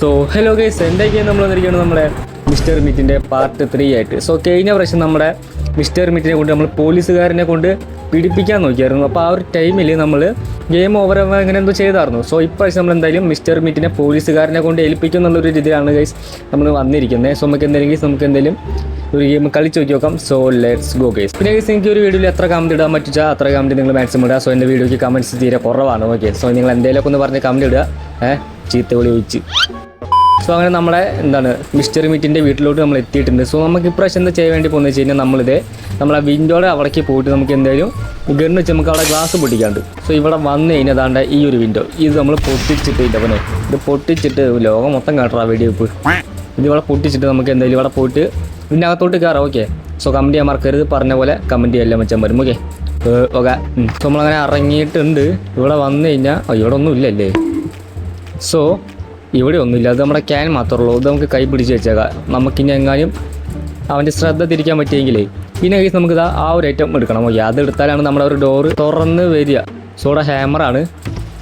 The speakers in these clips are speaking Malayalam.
സോ ഹലോ ഗൈസ് എന്തൊക്കെയാണ് നമ്മൾ വന്നിരിക്കുന്നത്? നമ്മുടെ മിസ്റ്റർ മീറ്റിന്റെ പാർട്ട് ത്രീ ആയിട്ട്. സോ കഴിഞ്ഞ പ്രാവശ്യം നമ്മുടെ മിസ്റ്റർ മീറ്റിനെ കൊണ്ട് നമ്മൾ പോലീസുകാരനെ കൊണ്ട് പിടിപ്പിക്കാൻ നോക്കിയായിരുന്നു. അപ്പോൾ ആ ഒരു ടൈമിൽ നമ്മൾ ഗെയിം ഓവർ അങ്ങനെ എന്തോ ചെയ്തായിരുന്നു. സോ ഇപ്രാവശ്യം നമ്മൾ എന്തായാലും മിസ്റ്റർ മീറ്റിനെ പോലീസുകാരനെ കൊണ്ട് ഏൽപ്പിക്കും എന്നുള്ളൊരു രീതിയിലാണ് ഗൈസ് നമ്മൾ വന്നിരിക്കുന്നത്. സോ നമുക്ക് എന്തെങ്കിലും നമുക്ക് എന്തെങ്കിലും ഒരു ഗെയിം കളിച്ച് നോക്കി നോക്കാം. സോ ലെറ്റ്സ് ഗോ ഗൈസ് പിന്നെ ഗൈസ് എനിക്ക് ഒരു വീഡിയോയിൽ എത്ര കമന്റ് ഇടാൻ പറ്റുക അത്ര കമന്റ് നിങ്ങൾ മാക്സിമം ഇടുക. സോ എന്റെ വീഡിയോയ്ക്ക് കമന്റ്സ് തീരെ കുറവാണ്. ഓക്കെ സോ നിങ്ങൾ എന്തെങ്കിലുമൊക്കെ ഒന്ന് പറഞ്ഞ് കമന്റ് ഇടുക. ഏഹ്? ചീത്ത വിളി വെച്ച് സോ അങ്ങനെ നമ്മളെ എന്താണ് മിസ്റ്റർ മീറ്റിന്റെ വീട്ടിലോട്ട് നമ്മൾ എത്തിയിട്ടുണ്ട്. സോ നമുക്ക് ഇപ്രാവശ്യം എന്താ ചെയ്യാൻ വേണ്ടി പോകുന്നത് വെച്ച് കഴിഞ്ഞാൽ നമ്മളിത് നമ്മളെ വിൻഡോയുടെ അവിടേക്ക് പോയിട്ട് നമുക്ക് എന്തായാലും ഗണ്ണ് വെച്ച് നമുക്ക് അവിടെ ഗ്ലാസ് പൊട്ടിക്കാണ്ട്. സോ ഇവിടെ വന്നു കഴിഞ്ഞാൽ അതാണ്ട് ഈ ഒരു വിൻഡോ ഇത് നമ്മൾ പൊട്ടിച്ചിട്ട് ഇതവനെ ഇത് പൊട്ടിച്ചിട്ട് ലോകം മൊത്തം കാട്ടറാ വെടിവെപ്പ് ഇത് ഇവിടെ പൊട്ടിച്ചിട്ട് നമുക്ക് എന്തായാലും ഇവിടെ പോയിട്ട് ഇതിന്റെ അകത്തോട്ട് കയറാം ഓക്കെ സോ കമന്റ് ചെയ്യാൻ മറക്കരുത്. പറഞ്ഞ പോലെ കമന്റ് ചെയ്യാൻ വെച്ചാൽ വരും ഓക്കെ ഓക്കെ സോ നമ്മളങ്ങനെ ഇറങ്ങിയിട്ടുണ്ട്. ഇവിടെ വന്നു കഴിഞ്ഞാൽ ഇവിടെ ഒന്നും ഇല്ലല്ലേ? സോ ഇവിടെ ഒന്നുമില്ല അത് നമ്മുടെ ക്യാൻ മാത്രമേ ഉള്ളൂ അത് നമുക്ക് കൈ പിടിച്ച് വെച്ചേക്കാം നമുക്കിനി എങ്ങാനും അവന്റെ ശ്രദ്ധ തിരിക്കാൻ പറ്റിയെങ്കിലേ പിന്നെ കേസ് നമുക്ക് ആ ഒരു ഐറ്റം എടുക്കണം ഓക്കെ അത് എടുത്താലാണ് നമ്മുടെ ഒരു ഡോറ് തുറന്ന് വരിക സോ ഇവിടെ ഹാമറാണ്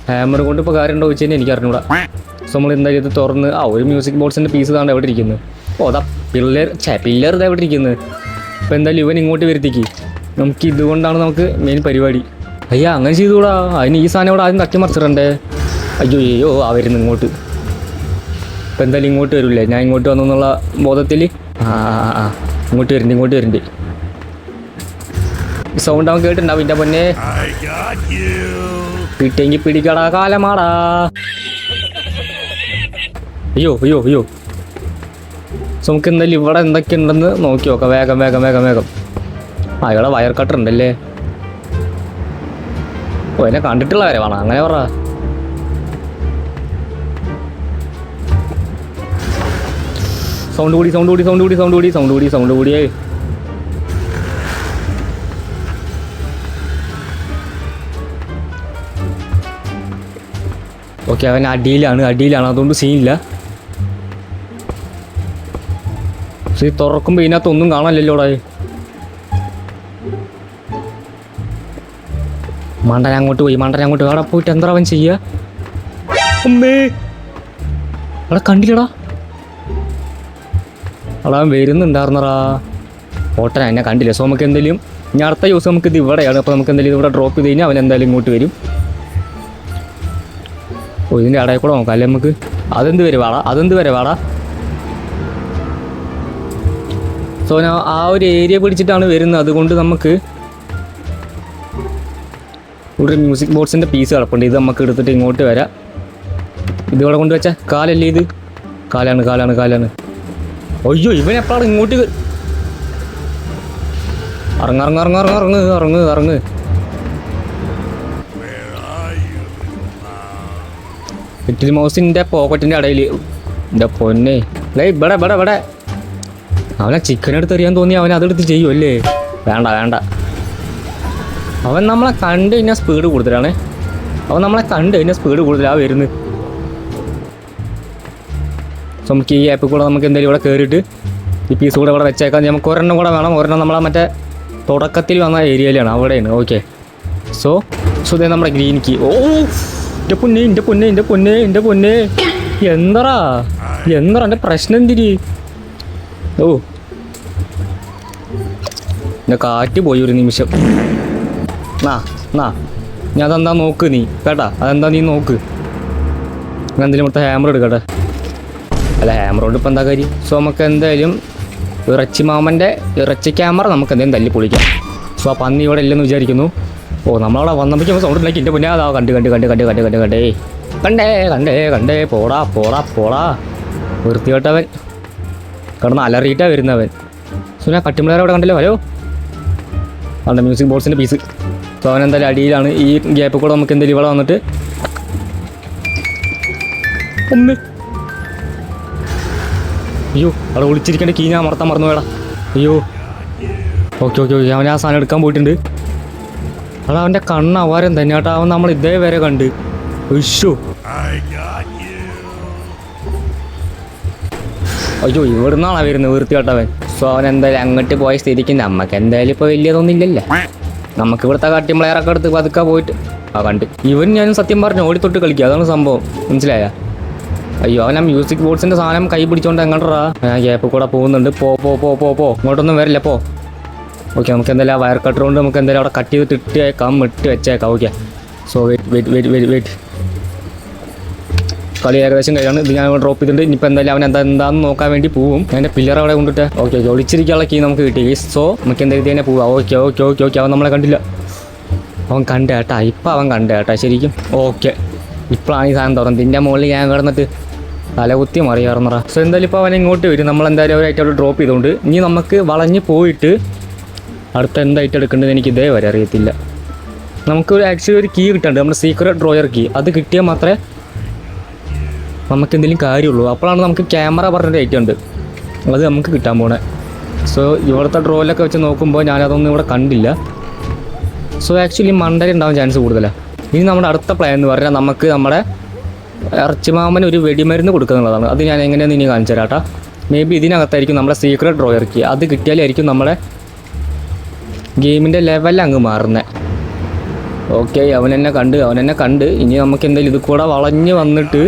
ഹാമർ കൊണ്ട് ഇപ്പോൾ കാര്യം ഉണ്ടോ വെച്ച് എനിക്ക് അറിഞ്ഞൂടാ സോ നമ്മൾ എന്താ ഇത് തുറന്ന് ആ ഒരു മ്യൂസിക് ബോക്സിന്റെ പീസ് താണ്ട് എവിടെ ഇരിക്കുന്നു ഓ അതാ പിള്ളേർ ചേ പിള്ളേർ ഇതാ എവിടെ ഇരിക്കുന്നത് അപ്പോൾ എന്തായാലും ഇവൻ ഇങ്ങോട്ട് വരുത്തിക്ക് നമുക്ക് ഇതുകൊണ്ടാണ് നമുക്ക് മെയിൻ പരിപാടി അയ്യാ അങ്ങനെ ചെയ്തുകൂടാ അതിന് ഈ സാധനം ഇവിടെ ആദ്യം തട്ടി മറിച്ചിട്ടുണ്ടേ അയ്യോ അയ്യോ ആ വരുന്നു ഇങ്ങോട്ട് ഇപ്പം എന്തായാലും ഇങ്ങോട്ട് വരില്ലേ? ഞാൻ ഇങ്ങോട്ട് വന്നു എന്നുള്ള ബോധത്തിൽ ആ ഇങ്ങോട്ട് വരുന്നുണ്ട് ഇങ്ങോട്ട് വരുന്നുണ്ട്. സൗണ്ട് അവൻ കേട്ടിട്ടുണ്ടാവും എന്റെ പൊന്നെ. കിട്ടിയെങ്കിൽ പിടിക്കടാ കാലമാടാ. അയ്യോ അയ്യോ അയ്യോ. നമുക്ക് എന്തായാലും ഇവിടെ എന്തൊക്കെ ഉണ്ടെന്ന് നോക്കി നോക്കാം. വേഗം വേഗം വേഗം വേഗം. ആ ഇവിടെ വയർ കട്ടർ ഉണ്ടല്ലേ? ഓ എന്നെ കണ്ടിട്ടുള്ള കാര്യമാണ് അങ്ങനെ പറ. സൗണ്ട് കൂടി സൗണ്ട് കൂടി സൗണ്ട് കൂടി സൗണ്ട് കൂടി സൗണ്ട് കൂടി സൗണ്ട് കൂടിയേ ഓക്കെ അവൻ അടിയിലാണ് അടിയിലാണ്. അതുകൊണ്ട് സീനില്ല ഈ തുറക്കുമ്പോൾ ഇതിനകത്ത് ഒന്നും കാണാനില്ലല്ലോടാ മണ്ടൻ അങ്ങോട്ട് പോയി മണ്ടൻ അങ്ങോട്ട് അവിടെ പോയിട്ട് എന്താ അവൻ ചെയ്യുക അമ്മേ അവിടെ കണ്ടില്ലടാ. അവിടെ വരുന്നുണ്ടായിരുന്നറാ ഓട്ടൻ എന്നെ കണ്ടില്ല? സോ നമുക്ക് എന്തെങ്കിലും? ഇനി അടുത്ത ദിവസം നമുക്ക് ഇത് ഇവിടെയാണ്. അപ്പോൾ നമുക്ക് എന്തെങ്കിലും ഇവിടെ ഡ്രോപ്പ് ചെയ്ത് കഴിഞ്ഞാൽ അവൻ എന്തായാലും ഇങ്ങോട്ട് വരും. ഓ ഇതിന്റെ ഇടയിൽ കൂടെ നോക്കാം അല്ലേ നമുക്ക്? അതെന്ത് വരെ വാടാ? അതെന്ത് വരെ വാടാ? സോ ഞാൻ ആ ഒരു ഏരിയ പിടിച്ചിട്ടാണ് വരുന്നത്. അതുകൊണ്ട് നമുക്ക് ഇവിടെ മ്യൂസിക് ബോർഡ്സിന്റെ പീസ് കിടപ്പുണ്ട്. ഇത് നമുക്ക് എടുത്തിട്ട് ഇങ്ങോട്ട് വരാം. ഇതിവിടെ കൊണ്ടുവച്ചാൽ കൊണ്ടുവച്ച? കാലല്ലേ ഇത്? കാലാണ് കാലാണ് കാലാണ്. അയ്യോ ഇവൻ എപ്പോഴാണ് ഇങ്ങോട്ട് ഇറങ്ങ് ഇറങ്ങ് ഇറങ്ങ് ഇറങ്ങ് ഇറങ്ങ് ഇറങ്ങ് ഇറങ്ങ്? ലിറ്റിൽ മൗസിന്റെ പോക്കറ്റിന്റെ ഇടയിൽ എന്റെ പൊന്നെ ലേ ഇവിടെ ഇവിടെ ഇവിടെ അവനെ ചിക്കൻ എടുത്ത് എറിയാൻ തോന്നി അവൻ അതെടുത്ത് ചെയ്യുമല്ലേ വേണ്ട വേണ്ട അവൻ നമ്മളെ കണ്ട് കഴിഞ്ഞാൽ സ്പീഡ് കൂടുതലാണ് അവൻ നമ്മളെ കണ്ട് കഴിഞ്ഞാൽ സ്പീഡ് കൂടുതലാണ് വരുന്നത് സോ നമുക്ക് ഈ ആപ്പിൽ കൂടെ നമുക്ക് എന്തെങ്കിലും ഇവിടെ കയറിയിട്ട് ഈ പീസ് കൂടെ ഇവിടെ വെച്ചേക്കാം. നമുക്ക് ഒരെണ്ണം കൂടെ വേണം. ഒരെണ്ണം നമ്മളെ മറ്റേ തുടക്കത്തിൽ വന്ന ഏരിയയിലാണ്. അവിടെയാണ്. ഓക്കെ സോ സോ ഇതേ നമ്മുടെ ഗ്രീൻ കീ ഓ എന്റെ പൊന്നെ എന്റെ പൊന്നെ എന്റെ പൊന്നെ എന്റെ പൊന്നെ. എന്തറാ എന്തറാ എന്റെ പ്രശ്നം എന്തിരി ഓ. എന്റെ കാറ്റ് പോയി ഒരു നിമിഷം. നാ നാ. ഞാൻ അതെന്താ നോക്ക് നീ. കേട്ടാ? അതെന്താ നീ നോക്ക്? ഞാൻ എന്തെങ്കിലും ഇവിടുത്തെ ഹാമർ എടുക്കട്ടെ. അല്ല? ഹാമർ കൊണ്ട് ഇപ്പം എന്താ കാര്യം? സോ നമുക്ക് എന്തായാലും ഇറച്ചി മാമന്റെ ഇറച്ചി ക്യാമറ നമുക്ക് എന്തെങ്കിലും തല്ലി പൊളിക്കാം. സോ ആ പന്നി ഇവിടെ ഇല്ലെന്ന് വിചാരിക്കുന്നു. ഓ നമ്മളവിടെ വന്നപ്പോൾ സൗണ്ട് ഉണ്ടാക്കി എന്റെ പിന്നെ അതാ കണ്ട് കണ്ട് കണ്ട് കണ്ട് കണ്ട് കണ്ട് കണ്ടേ. കണ്ടേ കണ്ടേ കണ്ടേ. പോടാ പോടാ പോടാ. വൃത്തികെട്ടവൻ. കിടന്ന് അലറിയിട്ടാ വരുന്നവൻ. സോ ഞാൻ കട്ടിമിളർ അവിടെ കണ്ടല്ലോ. ഹലോ. അവിടെ മ്യൂസിക് ബോക്സിന്റെ പീസ് സോ അവൻ എന്തായാലും അടിയിലാണ്. ഈ ഗ്യാപ്പിൽ കൂടെ നമുക്ക് എന്തെങ്കിലും ഇവിടെ വന്നിട്ട്. ഒന്ന് അയ്യോ അവിടെ ഒളിച്ചിരിക്കേണ്ട കീ ഞാൻ മറത്താൻ മറന്നു വേടാ അയ്യോ. ഓക്കെ ഓക്കെ ഓക്കെ അവൻ ആ സാധനം എടുക്കാൻ പോയിട്ടുണ്ട്. അവിടെ അവന്റെ കണ്ണ് അവാരം തന്നെ കേട്ടോ. അവൻ നമ്മൾ ഇതേ വരെ കണ്ട്. വിഷു. അയ്യോ ഇവിടുന്നാണ് വരുന്നത് വൃത്തികെട്ടവൻ. സോ അവൻ എന്തായാലും അങ്ങോട്ട് പോയ സ്ഥിതിക്ക് നമുക്ക് എന്തായാലും ഇപ്പോൾ വലിയതൊന്നും ഇല്ലല്ലോ നമുക്ക് ഇവിടുത്തെ കാട്ടിമ്പിളയറൊക്കെ എടുത്ത് പതുക്കെ പോയിട്ട്. ആ കണ്ട്. ഇവൻ ഞാനും സത്യം പറഞ്ഞു ഓടിത്തൊട്ട് കളിക്കുക. അതാണ് സംഭവം. മനസ്സിലായ? അയ്യോ അവൻ ആ മ്യൂസിക് ബോർഡ്സിന്റെ സാധനം കൈ പിടിച്ചോണ്ട് എങ്ങോട്ടാ ഞാൻ ഗ്യാപ്പ് കൂടെ പോകുന്നുണ്ട്. പോ പോ പോ പോ പോ. ഇങ്ങോട്ടൊന്നും വരില്ല പോ. ഓക്കെ നമുക്ക് എന്തായാലും വയർ കട്ടർ കൊണ്ട് നമുക്ക് എന്തായാലും അവിടെ കട്ട് ചെയ്തിട്ട് ഇട്ടേക്കാം ഇട്ട് വെച്ചേക്കാം. Okay so wait wait wait wait wait കളി ഏകദേശം കഴിയാണ് ഇത് ഞാൻ ഡ്രോപ്പ് ചെയ്തിട്ടുണ്ട്. ഇനിയിപ്പോൾ എന്തായാലും അവൻ എന്താ എന്താന്ന് നോക്കാൻ വേണ്ടി പോവും. അതിന്റെ പില്ലർ അവിടെ കൊണ്ടിട്ട്. ഓക്കെ ഓക്കെ ഒളിച്ചിരിക്കാനുള്ള കീ നമുക്ക് കിട്ടി. സോ നമുക്ക് എന്തായാലും തന്നെ പോവാം. ഓക്കെ ഓക്കെ ഓക്കെ ഓക്കെ അവൻ നമ്മളെ കണ്ടില്ല. അവൻ കണ്ട കേട്ടാ ഇപ്പം അവൻ കണ്ട കേട്ടാ ശരിക്കും. ഓക്കെ ഇപ്പോഴാണ് ഈ സാധനം തുറന്നത്. ഇതിന്റെ മുകളിൽ ഞാൻ കിടന്നിട്ട് തലകുത്തി മറിയാറുന്നറ സോ എന്തായാലും ഇപ്പോൾ അവൻ ഇങ്ങോട്ട് വരും. നമ്മൾ എന്തായാലും അവരായിട്ട് അവിടെ ഡ്രോപ്പ് ചെയ്തുകൊണ്ട് ഇനി നമുക്ക് വളഞ്ഞ് പോയിട്ട് അടുത്ത എന്തായിട്ട് എടുക്കേണ്ടത് എനിക്ക് ഇതേ വരെ അറിയത്തില്ല. നമുക്ക് ഒരു ആക്ച്വലി ഒരു കീ കിട്ടുന്നുണ്ട് നമ്മുടെ സീക്രട്ട് ഡ്രോയർ കീ അത് കിട്ടിയാൽ മാത്രമേ നമുക്ക് എന്തെങ്കിലും കാര്യമുള്ളൂ. അപ്പോഴാണ് നമുക്ക് ക്യാമറ പറഞ്ഞൊരു ഐറ്റം ഉണ്ട്. അത് നമുക്ക് കിട്ടാൻ പോണേ. സോ ഇവിടുത്തെ ഡ്രോയിലൊക്കെ വെച്ച് നോക്കുമ്പോൾ ഞാനതൊന്നും ഇവിടെ കണ്ടില്ല. സോ ആക്ച്വലി മണ്ടര ഉണ്ടാവാൻ ചാൻസ് കൂടുതലാണ് ഇനി നമ്മുടെ അടുത്ത പ്ലാൻ എന്ന് പറഞ്ഞാൽ നമുക്ക് നമ്മുടെ ഇറച്ചിമാമന് ഒരു വെടിമരുന്ന് കൊടുക്കുന്നതാണ്. അത് ഞാൻ എങ്ങനെയാണെന്ന് ഇനി കാണിച്ചു തരാട്ടാ മേ ബി ഇതിനകത്തായിരിക്കും നമ്മുടെ സീക്രട്ട് ഡ്രോയർ കീ അത് കിട്ടിയാലായിരിക്കും നമ്മുടെ ഗെയിമിന്റെ ലെവൽ അങ്ങ് മാറുന്നത് ഓക്കെ അവൻ എന്നെ കണ്ട് അവൻ എന്നെ കണ്ട്. ഇനി നമുക്ക് എന്തായാലും ഇത് കൂടെ വളഞ്ഞ് വന്നിട്ട്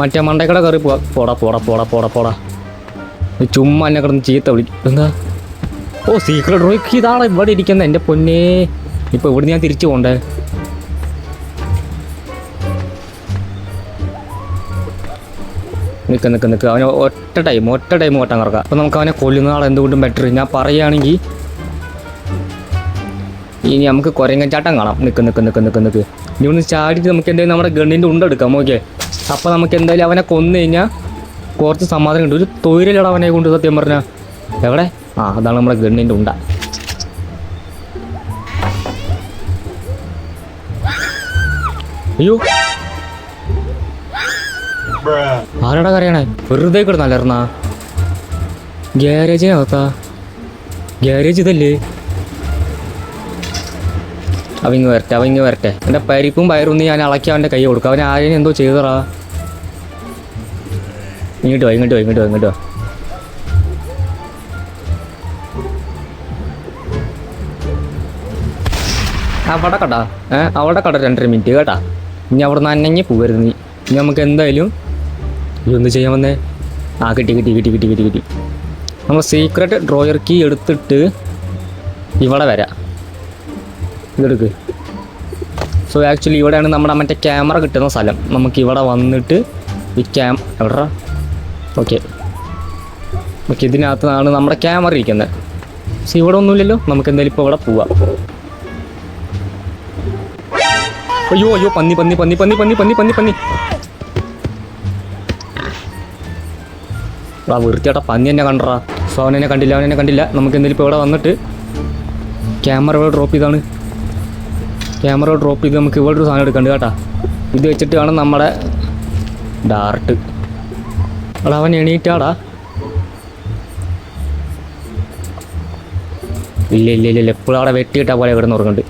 മറ്റേ മണ്ടക്കട കയറി പോവാ. പോടാ പോടാ പോടാ പോടാ പോടാ. ചുമ്മാ എന്നെ കിടന്ന് ചീത്ത വിളിക്കും എന്താ? ഓ സീക്രട്ട് ഡ്രോയ്ക്ക് ഇതാണ് ഇവിടെ ഇരിക്കുന്നത് എന്റെ പൊന്നേ. ഇപ്പോൾ ഇവിടെ ഞാൻ തിരിച്ചു പോണ്ടേ? നിൽക്ക് നിൽക്ക് നിൽക്ക് അവനെ ഒറ്റ ടൈം ഒറ്റ ടൈം ഓട്ടം കറക്കാം അപ്പോൾ നമുക്ക് അവനെ കൊല്ലുന്ന ആൾ എന്തുകൊണ്ടും ബെറ്റർ ഞാൻ പറയുകയാണെങ്കിൽ ഇനി നമുക്ക് കുരങ്ങച്ചാട്ടം കാണാം. നിൽക്ക് നിൽക്ക് നിൽക്ക് നിൽക്ക് നിൽക്ക് ഇനി ഒന്ന് ചാടിയിട്ട് നമുക്ക് എന്തെങ്കിലും നമ്മുടെ ഗണ്ണിന്റെ ഉണ്ടെടുക്കാം ഓക്കെ അപ്പോൾ നമുക്ക് എന്തായാലും അവനെ കൊന്നു കഴിഞ്ഞാൽ കുറച്ച് സമാധാനം കിട്ടും. ഒരു തൊഴിലടാ അവനെ കൊണ്ട് സത്യം പറഞ്ഞാൽ എവിടെ? ആ അതാണ് നമ്മുടെ ഗണ്ണിന്റെ ഉണ്ട. അയ്യോ. ആരാടാ കറിയണേ വെറുതെ കിടന്നല്ലായിരുന്നാ ഗ്യാരേജിനകത്താ ഗ്യാരേജ് ഇതല്ലേ? വരട്ടെ അവങ്ങ് വരട്ടെ. എന്റെ പരിപ്പും പയറൊന്നും ഞാൻ ഇളക്കി അവന്റെ കൈ കൊടുക്കും. അവൻ ആരെയും എന്തോ ചെയ്തറാ ഇങ്ങോട്ട് വാ ഇങ്ങോട്ട് വാ ഇങ്ങോട്ട് വാ ഇങ്ങോട്ട് വാ. അവിടെ കടാ ഏ? അവിടെ കട രണ്ടര മിനിറ്റ് കേട്ടാ. ഇനി അവിടെ നിന്ന് അനങ്ങി പോകരുത് നീ. ഇനി നമുക്ക് എന്തായാലും ഇതൊന്ന് ചെയ്യാൻ വന്നേ? ആ കിട്ടി കിട്ടി കിട്ടി കിട്ടി കിട്ടി കിട്ടി. നമ്മൾ സീക്രട്ട് ഡ്രോയർ കീ എടുത്തിട്ട് ഇവിടെ വരാം. ഇതെടുക്ക്. സോ ആക്ച്വലി ഇവിടെയാണ് നമ്മുടെ മറ്റേ ക്യാമറ കിട്ടുന്ന സ്ഥലം. നമുക്ക് ഇവിടെ വന്നിട്ട് ഈ ക്യാം എവിടാ ഓക്കെ ഓക്കെ ഇതിനകത്താണ് നമ്മുടെ ക്യാമറ ഇരിക്കുന്നത്. സോ ഇവിടെ ഒന്നുമില്ലല്ലോ. നമുക്ക് എന്തായാലും ഇപ്പോൾ ഇവിടെ പോവാം. അയ്യോ അയ്യോ പന്നി പന്നി പന്നി പന്നി പന്നി പന്നി പന്നി പന്നി. ആ വൃത്തിയാട്ട പന്നി എന്നെ കണ്ടറാ. സോ കണ്ടില്ല അവനെന്നെ കണ്ടില്ല. നമുക്ക് എന്തെങ്കിലും ഇപ്പോൾ ഇവിടെ വന്നിട്ട് ക്യാമറ ഇവിടെ ഡ്രോപ്പ് ചെയ്താണ്. ക്യാമറ ഡ്രോപ്പ് ചെയ്ത് നമുക്ക് ഇവിടെ ഒരു സാധനം എടുക്കണ്ട് കേട്ടോ. ഇത് വെച്ചിട്ട് വേണം നമ്മുടെ ഡാർട്ട് അവിടെ അവൻ എണീറ്റാടാ. ഇല്ല ഇല്ല ഇല്ല എപ്പോഴും അവിടെ വെട്ടിയിട്ടാ പോലെ ഇവിടെ ഉറങ്ങുന്നുണ്ട്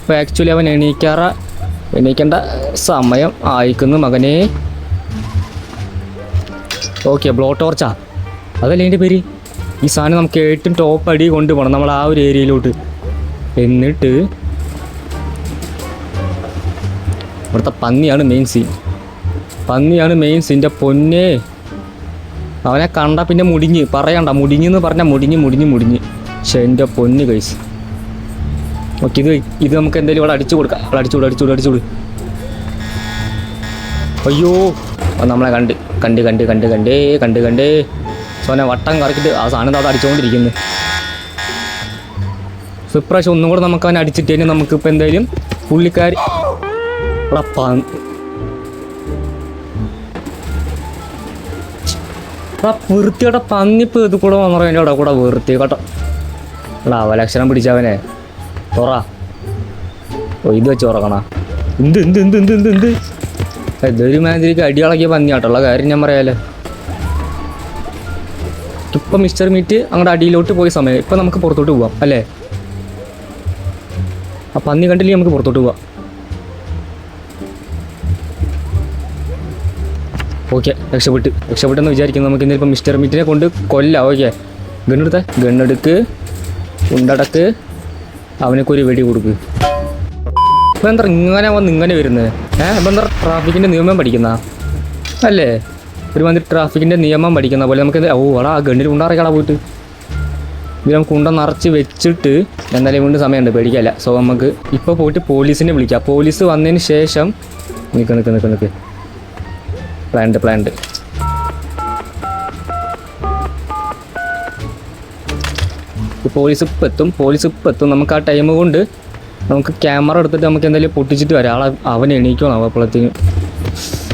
അപ്പോൾ ആക്ച്വലി അവൻ എണീക്കാറ. എണീക്കേണ്ട സമയം ആയിക്കുന്നു മകനെ. ഓക്കെ ബ്ലോ ടോർച്ചാ അതല്ലേ എന്റെ പേര്? ഈ സാധനം നമുക്ക് ഏറ്റവും ടോപ്പ് അടി കൊണ്ടുപോകണം നമ്മൾ ആ ഒരു ഏരിയയിലോട്ട് എന്നിട്ട് ഇവിടുത്തെ പന്നിയാണ് മെയിൻ സീൻ പന്നിയാണ് മെയിൻ സീന്റെ പൊന്നേ. അവനെ കണ്ട പിന്നെ മുടിഞ്ഞ്. പറയണ്ട മുടിഞ്ഞെന്ന് പറഞ്ഞാൽ മുടിഞ്ഞ് മുടിഞ്ഞ് മുടിഞ്ഞ്. പക്ഷെ എന്റെ പൊന്ന് കഴിച്ച് ഓക്കെ ഇത് ഇത് നമുക്ക് എന്തെങ്കിലും ഇവിടെ അടിച്ചു കൊടുക്കാം. ഇവിടെ അടിച്ചുകൂട് അടിച്ചു കൊടു. അയ്യോ. അത് നമ്മളെ കണ്ട് കണ്ട് കണ്ട് കണ്ട് കണ്ടേ കണ്ട് കണ്ടേ. സോനെ വട്ടം കറക്കിട്ട് ആ സാധനം അത് അടിച്ചുകൊണ്ടിരിക്കുന്നു ഇപ്രാവശ്യം ഒന്നും കൂടെ നമുക്ക് അവനെ അടിച്ചിട്ട് കഴിഞ്ഞാൽ നമുക്കിപ്പോൾ എന്തായാലും പുള്ളിക്കാർ എടാ പ- എടാ വൃത്തിയുടെ പന്നിപ്പ് ഇത് കൂടെ വന്നോ എന്റെ അവിടെ കൂടെ വൃത്തി കേട്ടോ. എടാ അവലക്ഷണം പിടിച്ചവനെ തുറ. ഓ ഇത് വെച്ച് തുറക്കണ? എന്ത് എന്ത് എന്ത് എന്ത് എന്ത് എന്ത്? ഇതൊരു മാതിരിക്ക് അടിയാളക്കിയ പന്നിയാട്ടുള്ള കാര്യം ഞാൻ പറയാലേ. ഇപ്പം മിസ്റ്റർ മീറ്റ് അങ്ങോട്ട് അടിയിലോട്ട് പോയ സമയം. ഇപ്പം നമുക്ക് പുറത്തോട്ട് പോവാം അല്ലേ? ആ പന്നി കണ്ടില്ലേ നമുക്ക് പുറത്തോട്ട് പോവാം. ഓക്കെ രക്ഷപ്പെട്ട്. രക്ഷപ്പെട്ടെന്ന് വിചാരിക്കുന്നു നമുക്ക് ഇന്നിപ്പം മിസ്റ്റർ മീറ്റിനെ കൊണ്ട് കൊല്ലാം. ഓക്കെ. ഗണ്ണെടുത്ത ഗണ്ണെടുക്ക് ഉണ്ടടക്ക്. അവനൊക്കെ ഒരു വെടി കൊടുക്ക്. ഇപ്പം എന്താ ഇങ്ങനെ വന്ന് ഇങ്ങനെ വരുന്നത്? ഏഹ് ഇപ്പം എന്താ ട്രാഫിക്കിന്റെ നിയമം പഠിക്കുന്ന? അല്ലേ? ഒരു മന്ത്രി ട്രാഫിക്കിന്റെ നിയമം പഠിക്കുന്ന പോലെ നമുക്ക് ഓ എടാ ഗണ്ണിൽ ഉണ്ടാറിക്കടാ പോയിട്ട്. ഇത് നമുക്ക് കുണ്ട നിറച്ച് വെച്ചിട്ട് എന്തായാലും വീണ്ടും സമയമുണ്ട് പേടിക്കല്ല. സോ നമുക്ക് ഇപ്പോൾ പോയിട്ട് പോലീസിനെ വിളിക്കാം. പോലീസ് വന്നതിന് ശേഷം നിൽക്ക് നിൽക്ക് നിൽക്ക് നിൽക്ക് പ്ലാൻഡ് പ്ലാൻഡ് പോലീസ് ഇപ്പം എത്തും. പോലീസ് ഇപ്പം എത്തും. നമുക്ക് ആ ടൈം കൊണ്ട് നമുക്ക് ക്യാമറ എടുത്തിട്ട് നമുക്ക് എന്തായാലും പൊട്ടിച്ചിട്ട് വരാം ആളെ അവൻ എണീക്കണം അപ്പോഴത്തേക്കും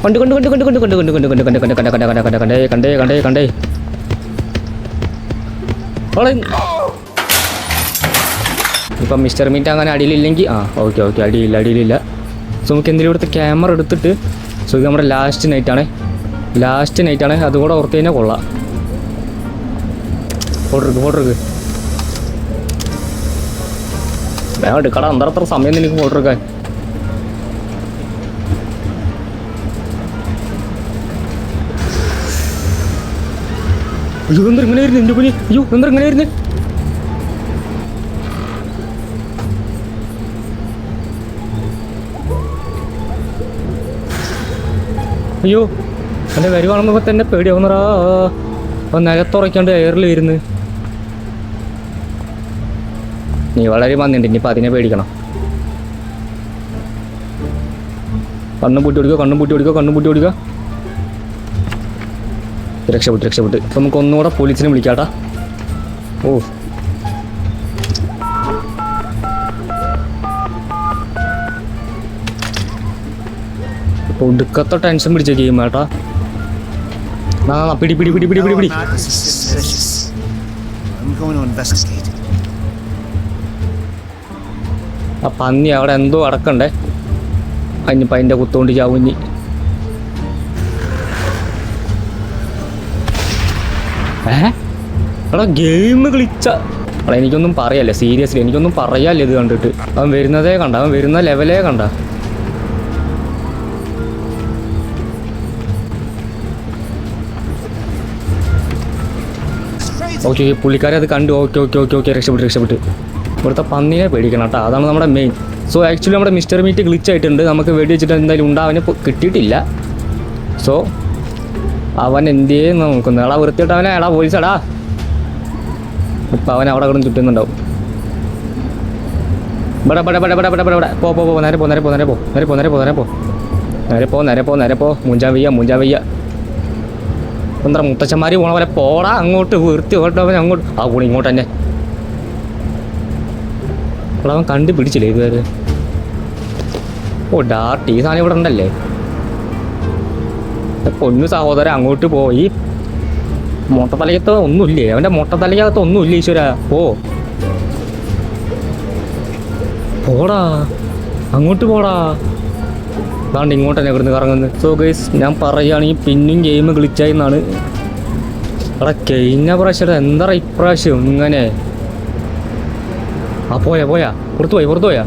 കൊണ്ട് കൊണ്ട് കൊണ്ട് കൊണ്ട് കൊണ്ട് കൊണ്ട് കൊണ്ട് കൊണ്ട് കൊണ്ട് കൊണ്ട് കണ്ട കണ്ട കണ്ട കണ്ട കണ്ടേ കണ്ടേ കണ്ടേ കണ്ടേ ഓളെ ഇപ്പം മിസ്റ്റർ മീറ്റ് അങ്ങനെ അടിയിലില്ലെങ്കിൽ ആ ഓക്കെ ഓക്കെ അടിയില്ല അടിയിലില്ല സോ നമുക്ക് എന്തെങ്കിലും ഇവിടുത്തെ ക്യാമറ എടുത്തിട്ട് സോ ഇത് നമ്മുടെ ലാസ്റ്റ് നൈറ്റാണ് ലാസ്റ്റ് നൈറ്റാണ് അതുകൂടെ ഓർത്ത് കഴിഞ്ഞാൽ കൊള്ളാം ഓർഡർക്ക് ഫോട്ടോക്ക് വേണം എടുക്കടാ അന്തരത്ര സമയം നിനക്ക് ഫോട്ടോ എടുക്കാൻ അയ്യോ എന്താ ഇങ്ങനെ വരുന്നത് എന്റെ കുഞ്ഞി അയ്യോ എന്താ ഇങ്ങനെ വരുന്നത് അയ്യോ എന്റെ വരുവാണെന്നപ്പോൾ തന്നെ പേടിയാവുന്നറാ അപ്പം നിലത്തുറയ്ക്കാണ്ട് എയറിൽ വരുന്നു നീ വളരെ വന്നിട്ടുണ്ട് ഇനിയിപ്പോൾ അതിനെ പേടിക്കണം. കണ്ണും പൂട്ടി കൊടുക്കുക കണ്ണും പൂട്ടി കൊടുക്കുക കണ്ണും പൂട്ടി കൊടുക്കുക രക്ഷപ്പെട്ട് രക്ഷപ്പെട്ട്. ഇപ്പം നമുക്ക് ഒന്നുകൂടെ പോലീസിനെ വിളിക്കാട്ടാ. ഓ. ഒടുക്കത്തെ ടെൻഷൻ പിടിച്ച ഗെയിം ഏട്ടാ ആ പിടി പിടി പിടി പിടി പിടി പിടി. ആ പന്നി അവിടെ എന്തോ അടക്കണ്ടേ? അതിന് അതിന്റെ കുത്തോണ്ട് ചാവുഞ്ഞി ഏ? എടാ ഗെയിം കളിച്ച. എടാ എനിക്കൊന്നും പറയല്ലേ സീരിയസ്ലി എനിക്കൊന്നും പറയാല്ലേ ഇത് കണ്ടിട്ട്. അവൻ വരുന്നതേ കണ്ട അവൻ വരുന്ന ലെവലേ കണ്ട. ഓക്കെ പുള്ളിക്കാരെ അത് കണ്ടു. ഓക്കെ ഓക്കെ ഓക്കെ ഓക്കെ രക്ഷപ്പെട്ട് രക്ഷപ്പെട്ട്. ഇവിടുത്തെ പന്നീനെ പേടിക്കണം കേട്ടോ. അതാണ് നമ്മുടെ മെയിൻ സോ ആക്ച്വലി നമ്മുടെ മിസ്റ്റർ മീറ്റ് ഗ്ലിച്ച് ആയിട്ടുണ്ട്. നമുക്ക് വെടി വെച്ചിട്ട് എന്തായാലും ഉണ്ടാവന് കിട്ടിയിട്ടില്ല. സോ അവൻ എന്ത് ചെയ്യുന്നു നോക്കുന്നു. എടാ വൃത്തിയിട്ട് അവനെ. എടാ പോലീസ് എടാ. ഇപ്പം അവൻ അവിടെ കിടന്ന് ചുറ്റുന്നുണ്ടാവും. ഇവിടെ ഇവിടെ ഇവിടെ ഇവിടെ ഇവിടെ ഇവിടെ. ഇവിടെ പോ പോ പോ നേരെ പോ നേരെ പോ നേരെ പോ. നേരെ പോ നേരെ പോ നേരെ പോ. നേരെ പോ നേരെ പോ നേരെ പോ. വയ്യ മുഞ്ചാ വയ്യ എന്താ മുത്തച്ഛന്മാർ പോണ പോലെ പോടാ അങ്ങോട്ട് വൃത്തി അവൻ അങ്ങോട്ട്. ആ പോണി ഇങ്ങോട്ട് തന്നെ. അപ്പോൾ അവൻ കണ്ടുപിടിച്ചില്ലേ ഇതുവരെ? ഓ ഡാർട്ട് ഈ സാധനം ഇവിടെ ഉണ്ടല്ലേ? പൊന്നു സഹോദരൻ അങ്ങോട്ട് പോയി. മൊട്ടത്തലയ്ക്കകത്ത് ഒന്നുമില്ലേ? അവന്റെ മൊട്ടത്തലയ്ക്കകത്ത് ഒന്നുമില്ല ഈശ്വര? ഓ പോടാ. അങ്ങോട്ട് പോടാ. അതാണ്ട് ഇങ്ങോട്ട് തന്നെ ഇവിടുന്ന് കറങ്ങുന്നത് സോ ഗൈസ് ഞാൻ പറയുകയാണെങ്കിൽ പിന്നെയും ഗെയിം ഗ്ലിച്ചായി എന്നാണ്. എടാ കഴിഞ്ഞ പ്രാവശ്യം എന്താ ഇപ്രാവശ്യം ഇങ്ങനെ? ആ പോയാ പോയാ. പുറത്തു പോയി പുറത്തു പോയാ.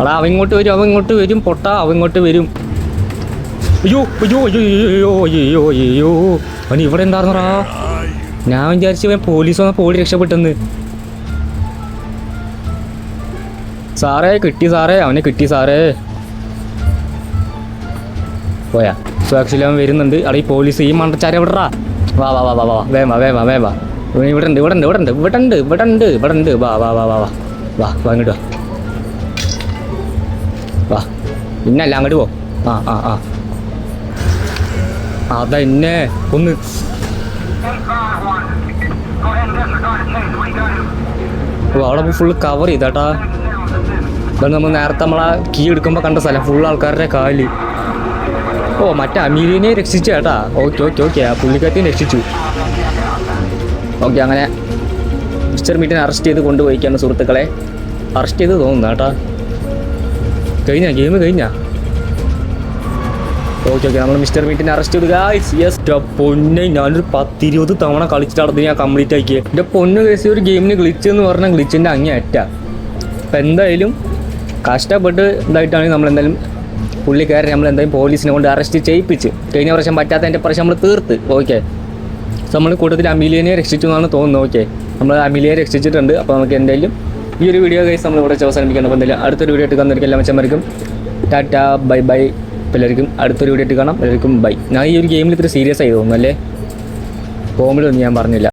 എടാ അവൻ ഇങ്ങോട്ട് വരും അവ ഇങ്ങോട്ട് വരും. പൊട്ട അവ ഇങ്ങോട്ട് വരും. അയ്യോ അയ്യോ അയ്യോ അയ്യോ അയ്യോ അയ്യോ അവൻ ഇവിടെ എന്തായിരുന്നടാ? ഞാൻ വിചാരിച്ചു ഇവൻ പോലീസ് വന്ന പോളി രക്ഷപ്പെട്ടെന്ന്. സാറേ കിട്ടി സാറേ അവനെ കിട്ടി സാറേ. പോയാ. സോ ആക്ച്വലി അവൻ വരുന്നുണ്ട്. അവിടെ ഈ പോലീസ് ഈ മണ്ടച്ചാരെ വിടറാ. വാ വാ വാ വാ വാ. വേമ വേമ വേമ ഇവിടെ ഉണ്ട് ഇവിടെ ഉണ്ട് ഇവിടെ ഉണ്ട് ഇവിടെ ഉണ്ട് ഇവിടെ ഉണ്ട് ഇവിടെ ഉണ്ട് വാ വാ വാ. വാ വാ വാ വാ. വാ. വാ പിന്നല്ല അങ്ങോട്ട് പോ. ആ ആ ആ. അതാ ഇന്നെ. ഒന്ന്. അവിടെ ഫുള്ള് കവർ ചെയ്താട്ടാ. നമ്മൾ നേരത്തെ നമ്മളാ കീ എടുക്കുമ്പോൾ കണ്ട സ്ഥലം. ഫുൾ ആൾക്കാരുടെ കാൽ. ഓ മറ്റേ അമീലിനെ രക്ഷിച്ചു ചേട്ടാ ഓക്കെ ഓക്കെ ഓക്കെ. ആ പുള്ളിക്കാറ്റിനെ രക്ഷിച്ചു. ഓക്കെ അങ്ങനെ മിസ്റ്റർ മീറ്റിനെ അറസ്റ്റ് ചെയ്ത് കൊണ്ടുപോയിക്കാണ് സുഹൃത്തുക്കളെ. അറസ്റ്റ് ചെയ്ത് തോന്നുന്നു കേട്ടാ. കഴിഞ്ഞ? ഗെയിം കഴിഞ്ഞ? Okay okay. നമ്മൾ മിസ്റ്റർ മീറ്റിനെ അറസ്റ്റ് ചെയ്തു. ഗായ്സ് യെസ് പൊന്നെ ഞാനൊരു പത്തിരുപത് തവണ കളിച്ചിട്ട് നടന്ന് ഞാൻ കംപ്ലീറ്റ് ആക്കിയത് എന്റെ പൊന്ന് കേസ് ഒരു ഗെയിമിന് ഗ്ലിച്ച് എന്ന് പറഞ്ഞാൽ ഗ്ലിച്ചിന്റെ അങ്ങേ അറ്റ അപ്പം എന്തായാലും കഷ്ടപ്പെട്ട് ഇതായിട്ടാണെങ്കിൽ നമ്മൾ എന്തായാലും പുള്ളിക്കാരൻ നമ്മൾ എന്തായാലും പോലീസിനെ കൊണ്ട് അറസ്റ്റ് ചെയ്യിപ്പിച്ച്. കഴിഞ്ഞ വർഷം പറ്റാത്തതിന്റെ പ്രശ്നം നമ്മൾ തീർത്ത്. ഓക്കെ. നമ്മൾ കൂട്ടത്തിൽ അമീലിയനെ രക്ഷിച്ചു എന്നാണ് തോന്നുന്നത്. ഓക്കെ. നമ്മൾ അമീലിയെ രക്ഷിച്ചിട്ടുണ്ട്. അപ്പോൾ നമുക്ക് എന്തായാലും ഈ ഒരു വീഡിയോ കേസ് നമ്മൾ ഇവിടെ അവസാനിപ്പിക്കണം. അപ്പോൾ എന്തായാലും അടുത്തൊരു വീഡിയോ കാണുന്നവർക്ക് എല്ലാ മച്ചന്മാർക്കും ടാറ്റ ബൈ ബൈ. എല്ലാവർക്കും അടുത്തൊരു വീഡിയോ ആയിട്ട് കാണാം. എല്ലാവർക്കും ബൈ. ഞാൻ ഈ ഒരു ഗെയിമിൽ ഇത്ര സീരിയസ് ആയി തോന്നുന്നു അല്ലേ? കോമഡി ഒന്നും ഞാൻ പറഞ്ഞില്ല.